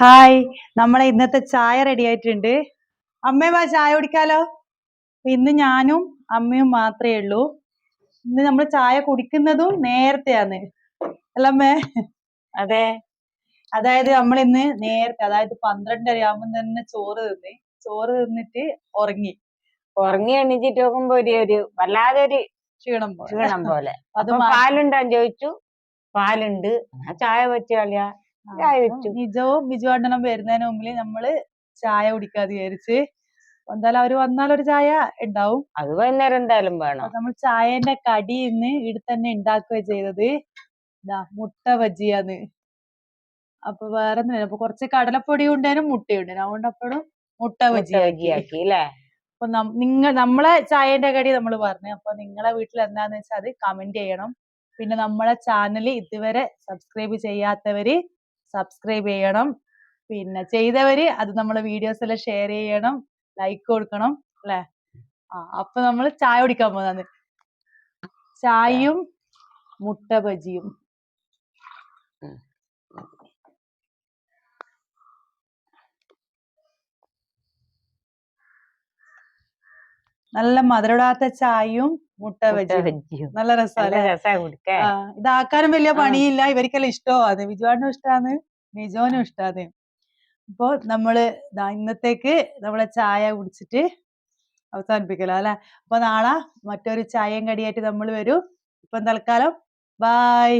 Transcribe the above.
Hi. നമ്മളെ ഇന്നത്തെ ചായ റെഡി ആയിട്ടുണ്ട്. അമ്മേ വാ ചായ കുടിക്കാലോ? ഇന്ന് ഞാനും അമ്മയും മാത്രമേ ഉള്ളൂ. ഇന്ന് നമ്മൾ ചായ കുടിക്കുന്നതും നേരത്തെയാണ്. അല്ലമ്മേ അതെ. അതായത് നമ്മൾ ഇന്ന് നേരത്തെ അതായത് പന്ത്രണ്ടര ആകുമ്പോൾ തന്നെ ചോറ് തിന്ന് ചോറ് തിന്നിട്ട് ഉറങ്ങി. ഉറങ്ങി എണീച്ചിട്ട് നോക്കുമ്പോ ഒരു ഒരു വല്ലാതെ ഒരു ക്ഷീണം പോലെ. ക്ഷീണം പോലെ. അത് പാലുണ്ടാന്ന് ചോദിച്ചു. പാലുണ്ട്. ആ ചായ കളിയാ. ചായ വെച്ചു ബിജുവും ബിജു അണ്ണനും വരുന്നതിന് മുമ്പിൽ നമ്മൾ ചായ കുടിക്കാതെ വിചാരിച്ച് എന്തായാലും അവർ വന്നാൽ ഒരു ചായ ഉണ്ടാവും. അത് വൈകുന്നേരം എന്തായാലും വേണം. നമ്മൾ ചായന്റെ കടി ഇന്ന് ഇവിടെ തന്നെ ഉണ്ടാക്കുക ചെയ്തത് മുട്ട ബജിയാന്ന്. അപ്പൊ വേറെ ഒന്നും അപ്പൊ കുറച്ച് കടലപ്പൊടി ഉണ്ടാനും മുട്ടയുണ്ടാനും അതുകൊണ്ട് അപ്പോഴും മുട്ട ബജി ബജിയാക്കി. അല്ലേ? അപ്പൊ നിങ്ങൾ നമ്മളെ ചായന്റെ കടി നമ്മൾ പറഞ്ഞു. അപ്പൊ നിങ്ങളെ വീട്ടിൽ എന്താന്ന് വെച്ചാൽ അത് കമന്റ് ചെയ്യണം. പിന്നെ നമ്മളെ ചാനൽ ഇതുവരെ സബ്സ്ക്രൈബ് ചെയ്യാത്തവര് സബ്സ്ക്രൈബ് ചെയ്യണം. പിന്നെ ചെയ്തവര് അത് നമ്മളെ വീഡിയോസ് എല്ലാം ഷെയർ ചെയ്യണം. ലൈക്ക് കൊടുക്കണം അല്ലെ? ആ അപ്പൊ നമ്മൾ ചായ കുടിക്കാൻ പോകുന്നത്. ചായയും മുട്ട ബജിയും. നല്ല മധുരടാത്ത ചായയും മുട്ട ബജിയും നല്ല രസമല്ലേ ഇതാക്കാനും വലിയ. പണിയില്ല. ഇവർക്കെല്ലാം ഇഷ്ടമാണ് ബിജുവാനും ഇഷ്ടമാണ് നിജോനും ഇഷ്ടമാണ് അപ്പൊ നമ്മൾ ഇന്നത്തേക്ക് നമ്മളെ ചായ കുടിച്ചിട്ട് അവസാനിപ്പിക്കലോ അല്ലെ? അപ്പൊ നാളെ മറ്റൊരു ചായയും കടിയായിട്ട് നമ്മൾ വരും. ഇപ്പം തൽക്കാലം. ബായ്